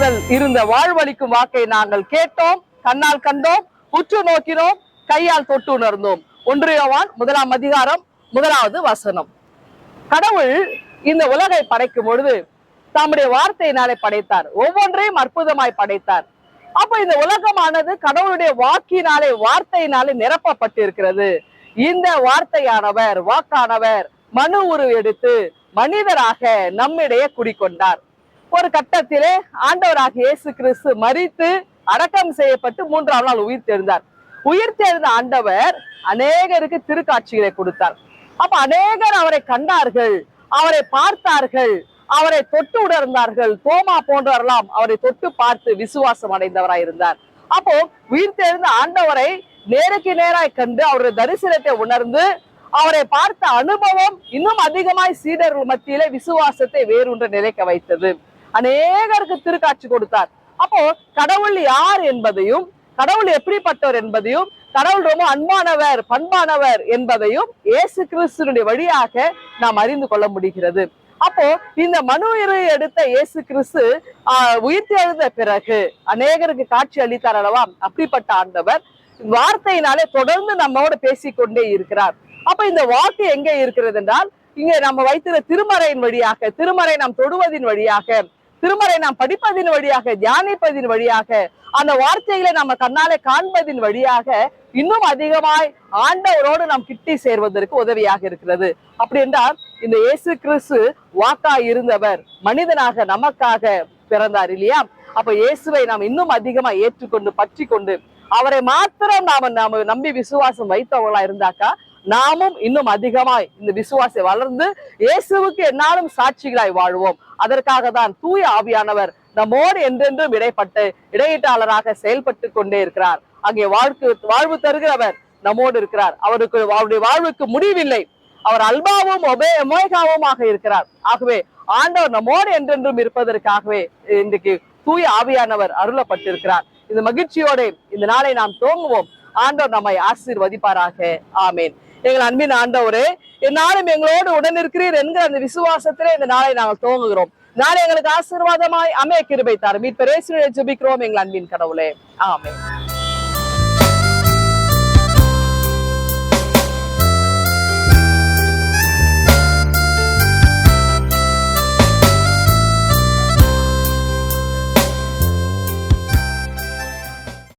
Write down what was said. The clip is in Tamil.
முதல் இருந்த வாழ்வளிக்கும் வாக்கை நாங்கள் கேட்டோம் கண்ணால் கண்டோம் உற்று நோக்கினோம் கையால் தொட்டு உணர்ந்தோம். ஒன்றியவான் முதலாம் அதிகாரம் முதலாவது வசனம். கடவுள் இந்த உலகை படைக்கும் பொழுது தம்முடைய வார்த்தையினாலே படைத்தார். ஒவ்வொன்றையும் அற்புதமாய் படைத்தார். அப்ப இந்த உலகமானது கடவுளுடைய வாக்கினாலே வார்த்தையினாலே நிரப்பப்பட்டிருக்கிறது. இந்த வார்த்தையானவர் வாக்கானவர் மனு உருவெடுத்து மனிதராக நம்மிடையே குடிக்கொண்டார். ஒரு கட்டத்திலே ஆண்டவராக இயேசு கிறிஸ்து மறித்து அடக்கம் செய்யப்பட்டு மூன்றாம் நாள் உயிர் தெழுந்தார். உயிர் தெழுந்த ஆண்டவர் அநேகருக்கு திருக்காட்சிகளை கொடுத்தார். அப்ப அநேகர் அவரை கண்டார்கள் அவரை பார்த்தார்கள் அவரை தொட்டு உணர்ந்தார்கள். தோமா போன்றவரெல்லாம் அவரை தொட்டு பார்த்து விசுவாசம் அடைந்தவராய் இருந்தார். அப்போ உயிர் தெழுந்த ஆண்டவரை நேருக்கு நேராய் கண்டு அவருடைய தரிசனத்தை உணர்ந்து அவரை பார்த்த அனுபவம் இன்னும் அதிகமாய் சீடர்கள் மத்தியிலே விசுவாசத்தை வேறொன்று நிலைக்க வைத்தது. அநேகருக்கு திருக்காட்சி கொடுத்தார். அப்போ கடவுள் யார் என்பதையும் கடவுள் எப்படிப்பட்டவர் என்பதையும் கடவுள் ரொம்ப அன்பானவர் பண்பானவர் என்பதையும் இயேசு கிறிஸ்துனுடைய வழியாக நாம் அறிந்து கொள்ள முடிகிறது. அப்போ இந்த மனு இரு எடுத்த இயேசு கிறிஸ்து ஆஹ், உயிர்த்து எழுந்த பிறகு அநேகருக்கு காட்சி அளித்தார் அல்லவா? அப்படிப்பட்ட ஆண்டவர் வார்த்தையினாலே தொடர்ந்து நம்மோட பேசிக்கொண்டே இருக்கிறார். அப்ப இந்த வாக்கு எங்கே இருக்கிறது என்றால் இங்கே நம்ம வைத்திருந்த திருமறையின் வழியாக திருமறை நாம் தொடுவதின் வழியாக திருமறை நாம் படிப்பதின் வழியாக தியானிப்பதின் வழியாக அந்த வார்த்தைகளை நம்ம கண்ணாலே காண்பதின் வழியாக இன்னும் அதிகமாய் ஆண்டவரோடு நாம் கிட்டி சேர்வதற்கு உதவியாக இருக்கிறது. அப்படி என்றால் இந்த இயேசு கிறிஸ்து வாக்கா இருந்தவர் மனிதனாக நமக்காக பிறந்தார் இல்லையா? அப்ப இயேசுவை நாம் இன்னும் அதிகமா ஏற்றுக்கொண்டு பற்றி கொண்டு அவரை மாத்திரம் நாம நாம நம்பி விசுவாசம் வைத்தவங்களா இருந்தாக்கா நாமும் இன்னும் அதிகமாய் இந்த விசுவாசை வளர்ந்து இயேசுவுக்கு என்னாலும் சாட்சிகளாய் வாழ்வோம். அதற்காக தான் தூய ஆவியானவர் நம்மோடு என்றென்றும் இடைப்பட்டு இடையீட்டாளராக செயல்பட்டு கொண்டே இருக்கிறார். அங்கே வாழ்க்கு வாழ்வு தருகிறவர் நம்மோடு இருக்கிறார். அவருக்கு அவருடைய வாழ்வுக்கு முடிவில்லை. அவர் அல்பாவும் ஒபே ஒமேகாவுமாக இருக்கிறார். ஆகவே ஆண்டவர் நம்மோடு என்றென்றும் இருப்பதற்காகவே இன்றைக்கு தூய ஆவியானவர் அருளப்பட்டிருக்கிறார். இந்த மகிழ்ச்சியோட இந்த நாளை நாம் துவங்குவோம். ஆண்டவர் நம்மை ஆசீர்வதிப்பாராக. ஆமேன். எங்கள் அன்பின் ஆண்டவரே என்னாலும் எங்களோடு உடன் இருக்கிறீர் என்கிற அந்த விசுவாசத்திலே இந்த நாளை நாங்கள் துவங்குகிறோம். நாளை எங்களுக்கு ஆசீர்வாதமாய் அமைய கிருபை தாரும். மீட்பரேசுவை ஜபிக்கிறோம் எங்கள் அன்பின் கடவுளே. ஆமென்.